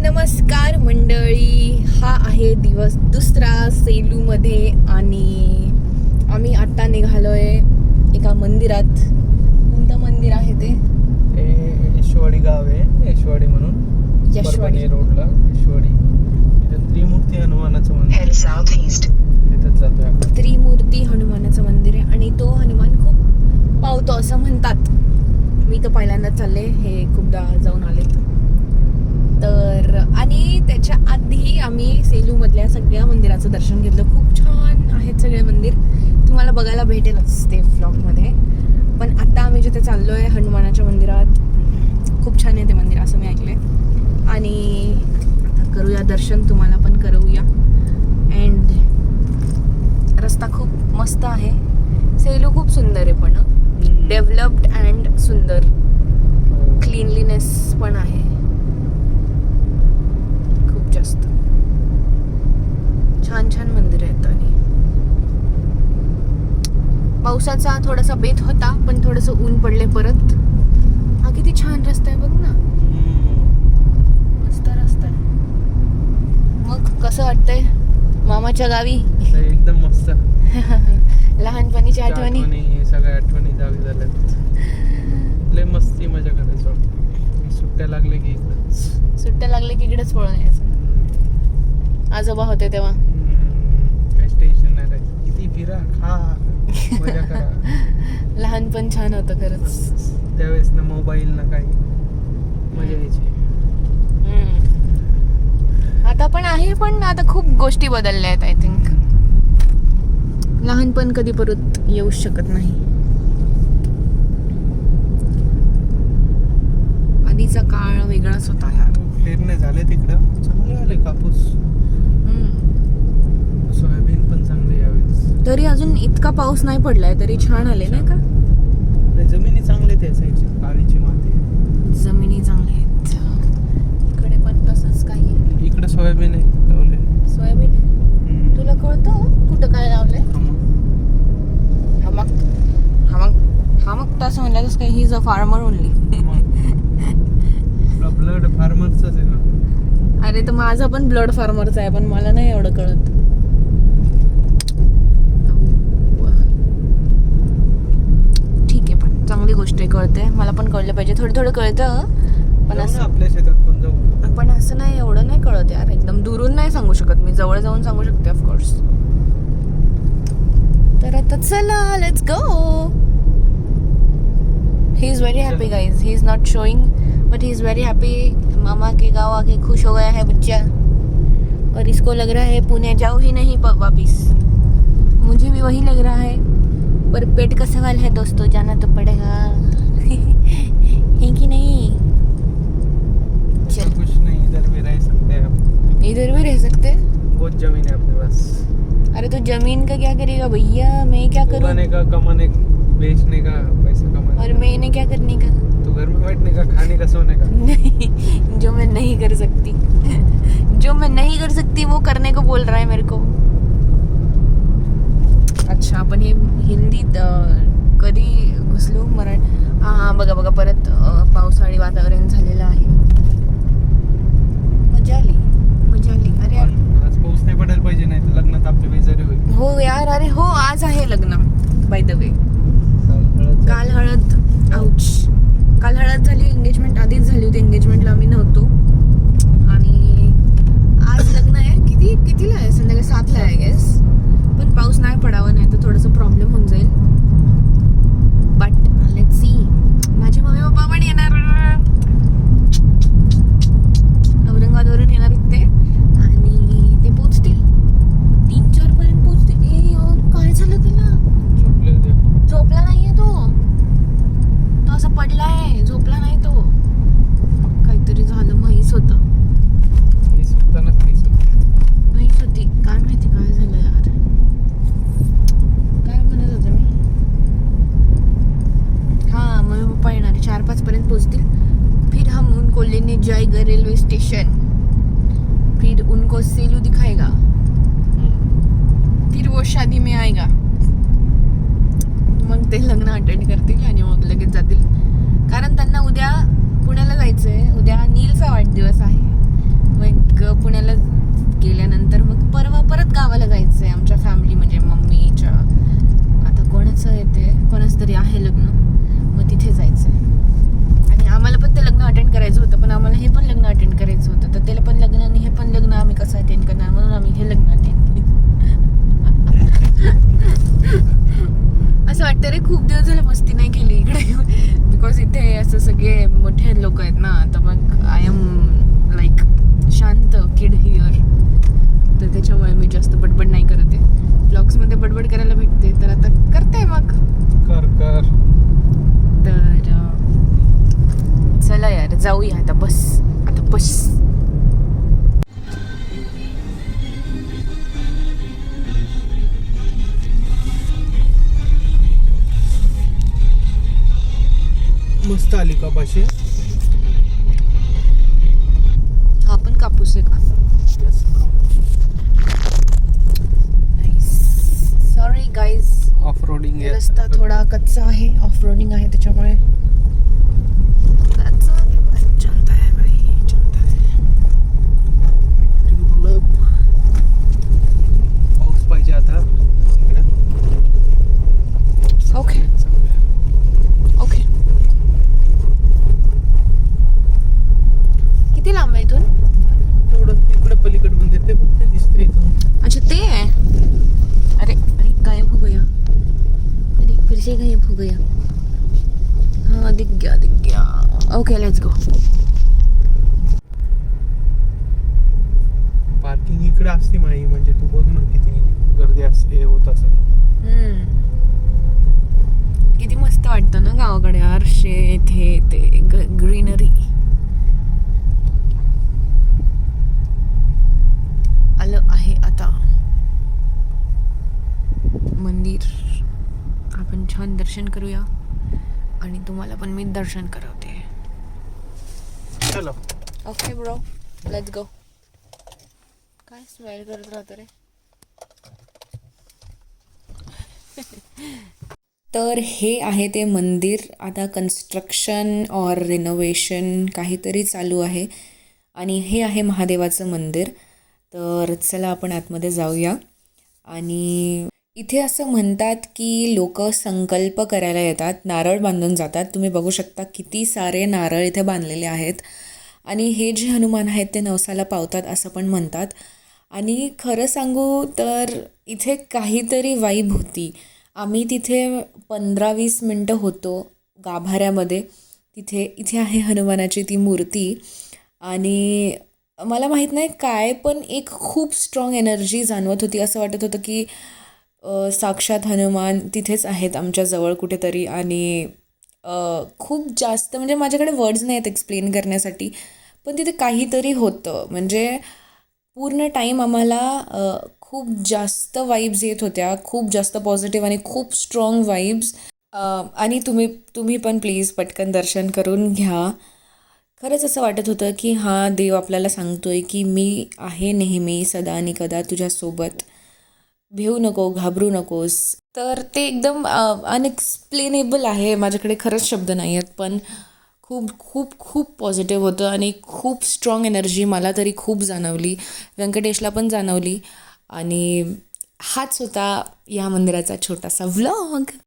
नमस्कार मंडळी. हा आहे दिवस दुसरा सेलूमध्ये आणि आम्ही आत्ता निघालोय एका मंदिरात. कोणतं मंदिर आहे ते? यशवाडी गाव आहे यशवाडी म्हणून. यशवाडी. रोडला यशवाडी. इथं त्रिमूर्ती हनुमानाचं मंदिर Head southeast. तिथंच जातोय त्रिमूर्ती हनुमानाचं मंदिर आहे आणि तो हनुमान खूप पावतो असं म्हणतात. मी तर पहिल्यांदाच चालले हे खूपदा जाऊन आले. तर आणि त्याच्या आधी आम्ही सेलूमधल्या सगळ्या मंदिराचं दर्शन घेतलं. खूप छान आहेत सगळे मंदिर. तुम्हाला बघायला भेटेलच ते व्लॉगमध्ये पण आता आम्ही जिथे चाललो आहे हनुमानाच्या मंदिरात खूप छान आहे ते मंदिर असं मी ऐकले आणि आता करूया दर्शन तुम्हाला पण करवूया अँड रस्ता खूप मस्त आहे. सेलू खूप सुंदर आहे पण डेव्हलप्ड अँड सुंदर. क्लीनलीनेस पण आहे. जास्त. छान छान मंदिर आहेत आणि. पावसाचा थोडासा बेत होता पण थोडस ऊन पडले परत. हा किती छान रस्ता आहे बघ ना. मस्त रस्ता आहे. मग कसं वाटतंय मामाच्या गावी? एकदम मस्त. लहानपणीच्या आठवणी? सगळ्या आठवणी जागी झाल्यात. लय मस्ती मजा करायचो. सुट्ट्या लागले की सुट्ट्या लागले की इकडेच पळून यायचं. आजोबा होते तेव्हा. काहीच टेन्शन नाही राहायचं. किती फिरा खा मजा करा. लहानपण छान होतं खरंच. त्यावेळेस ना मोबाईल ना काही. मजा यायची. हम्म. आता पण आहे पण आता खूप गोष्टी बदलल्या आहेत आय थिंक लहानपण कधी परत येऊ शकत नाही. आधीचा काळ वेगळाच होता यार. पेरणे झाले तिकडं. चांगले आले कापूस हम्म. सोयाबीन पण चांगले यावेळेस तरी अजून इतका पाऊस नाही पडलाय तरी छान आले नाही का? जमिनी चांगले त्या साईडची काळीची माती जमिनी चांगल्या आहेत. इकडे पण तसंच काही. इकडे सोयाबीन आहे लावले. सोयाबीन आहे. तुला कळतं कुठं काय लावलंय? हा मग. हा मग हा मग हा मग तसं म्हणलं तसं काय he is a farmer only blood फार्मरच आहे ना? अरे तर माझा पण ब्लड फार्मरचा आहे पण मला नाही एवढं कळत ठीक आहे पण चांगली गोष्ट आहे कळते मला पण कळलं पाहिजे. थोडं थोडं कळतं पण असं आपल्या शेतात पण जाऊ. पण असं नाही एवढं नाही कळत यार. एकदम दुरून नाही सांगू शकत मी. जवळ जाऊन सांगू शकते ऑफकोर्स तर आता चला let's go he is very happy guys he is not showing but he is very happy मामा के गाँव आके खुश हो गया है बच्चा. और इसको लग रहा है पुणे जाओ ही नहीं वापिस. मुझे भी वही लग रहा है. पर पेट का सवाल है दोस्तों जाना तो पड़ेगा। है कि नहीं? चल। कुछ नहीं इधर भी रह सकते हैं इधर भी रह सकते हैं? बहुत ज़मीन है अपने पास। अरे तो ज़मीन का क्या करेगा भैया? मैं क्या करूँ? उगाने का कमाने बेचने का पैसा कमाने और का। मैंने क्या करने का? तो घर में बैठने का खाने का सोने का। नहीं जो मैं नहीं कर सकती जो मैं नहीं कर सकती वो करने को बोल रहा है मेरे को। अच्छा आपण हे हिंदीत कधी घुसलो मराठी? हा हा बघा बघा परत पावसाळी वातावरण झालेलं आहे. मजा आली. मजा आली. अरे यार. आज पाऊस नाही पडायला पाहिजे नाही तर लग्नात आपली बेजारी होईल हो यार अरे हो आज आहे लग्न बाय द वे काल हळद आउच काल हळद झाली एंगेजमेंट आधीच झाली होती. एंगेजमेंटला आम्ही नव्हतो. आणि आज लग्न आहे. किती कितीला आहे? संध्याकाळी सातला आहे गेस पण पाऊस नाही पडावा नाही तर थोडंसं प्रॉब्लेम होऊन जाईल बट लेट सी माझे मम्मी पप्पा पण येणार औरंगाबादवरून येणार आहेत ते आणि ते पोचतील तीन चार पर्यंत पोचतील ए यार, काय झालं त्याला झोपले होते झोपला नाहीये तो तो असा पडलाय झोपला नाही तो काहीतरी झालं म्हैस होत मी सुटताना खायचो म्हैस होती काय माहिती काय झालं यार काय म्हणत होते मी हा मम्मी पप्पा येणार चार पाच पर्यंत पोहोचतील फिर हम उनको लेने जाएगा रेलवे स्टेशन। फिर उनको सेलू दिखाएगा। फिर वो शादी में आएगा। मग ते लग्न अटेंड करतील आणि मग लगेच जातील. कारण त्यांना उद्या पुण्याला जायचंय. उद्या नीलचा वाढदिवस आहे आम्हाला हे पण लग्न अटेंड करायचं होतं तर त्याला पण लग्न आणि हे पण लग्न आम्ही कसं अटेंड करणार म्हणून आम्ही हे लग्न अटेंड असं वाटतं रे खूप दिवस झाले मस्ती नाही केली इकडे बिकॉज इथे असं सगळे मोठे लोक आहेत ना तर मग आय एम लाईक शांत किड हिअर तर त्याच्यामुळे मी जास्त बडबड नाही करत आहे ब्लॉग्समध्ये बडबड करायला भेटते. तर आता करते मग. कर कर. तर चला यार जाऊया आता बस. आता बस. मस्त आली कपाशी हा पण कापूस आहे का सॉरी गाईज रोडिंग रस्ता थोडा कच्चा आहे ऑफ रोडिंग आहे त्याच्यामुळे है है पाऊस पाहिजे आता? ओके किती लांब आहे इथून तेवढं तिकडं पलीकडे मंदिर ते फक्त दिसते इथून अच्छा ते है अरे अरे गायब हो गया अरे फिर से गायब हो गया हाँ दिख गया दिख गया ओके लेट्स गो पार्किंग इकडे असते माही म्हणजे तू बघ ना किती गर्दी असते होत असं किती मस्त वाटतं ना गावाकडे यार. शेत हे ते ग्रीनरी. आलं आहे आता. मंदिर. आपण छान दर्शन करूया. आणि तुम्हाला पण मी दर्शन करवते. चलो. ओके ब्रो लेट्स गो काय स्माइल करत राहतो रे? तर हे आहे ते मंदिर. आता कन्स्ट्रक्शन ऑर रिनोव्हेशन काहीतरी चालू आहे. आणि हे आहे महादेवाचं मंदिर. तर चला आपण आतमध्ये जाऊया. आणि इथे असं म्हणतात की लोक संकल्प करायला येतात नारळ बांधून जातात. तुम्ही बघू शकता किती सारे नारळ इथे बांधलेले आहेत. आणि हे जे हनुमान आहेत ते नवसाला पावतात असं पण म्हणतात. आणि खरं सांगू तर इथे काहीतरी वाईब होती. आम्ही तिथे पंधरा वीस मिनटं होतो गाभाऱ्यामध्ये. तिथे इथे आहे हनुमानाची ती मूर्ती. आणि मला माहीत नाही काय पण एक खूप स्ट्रॉंग एनर्जी जाणवत होती. असं वाटत होतं की साक्षात हनुमान तिथेच आहेत आमच्याजवळ कुठेतरी आणि खूप जास्त म्हणजे माझ्याकडे वर्ड्स नाही आहेत एक्सप्लेन करण्यासाठी पण तिथे काहीतरी होतं. म्हणजे पूर्ण टाईम आम्हाला खूप जास्त वाईब्स येत होत्या खूप जास्त पॉझिटिव्ह आणि खूप स्ट्रॉंग वाईब्स आणि तुम्ही तुम्ही पण प्लीज पटकन दर्शन करून घ्या. खरंच असं वाटत होतं की हा देव आपल्याला सांगतो आहे की मी आहे नेहमी सदा आणि कदा तुझ्यासोबत. भिवू नको घाबरू नकोस. तर ते एकदम अनएक्सप्लेनेबल आहे. माझ्याकडे खरंच शब्द नाही आहेत पण खूप खूप खूप पॉझिटिव्ह होतं आणि खूप स्ट्रॉंग एनर्जी मला तरी खूप जाणवली. व्यंकटेशला पण जाणवली. आणि हाच होता या मंदिराचा छोटासा व्लॉग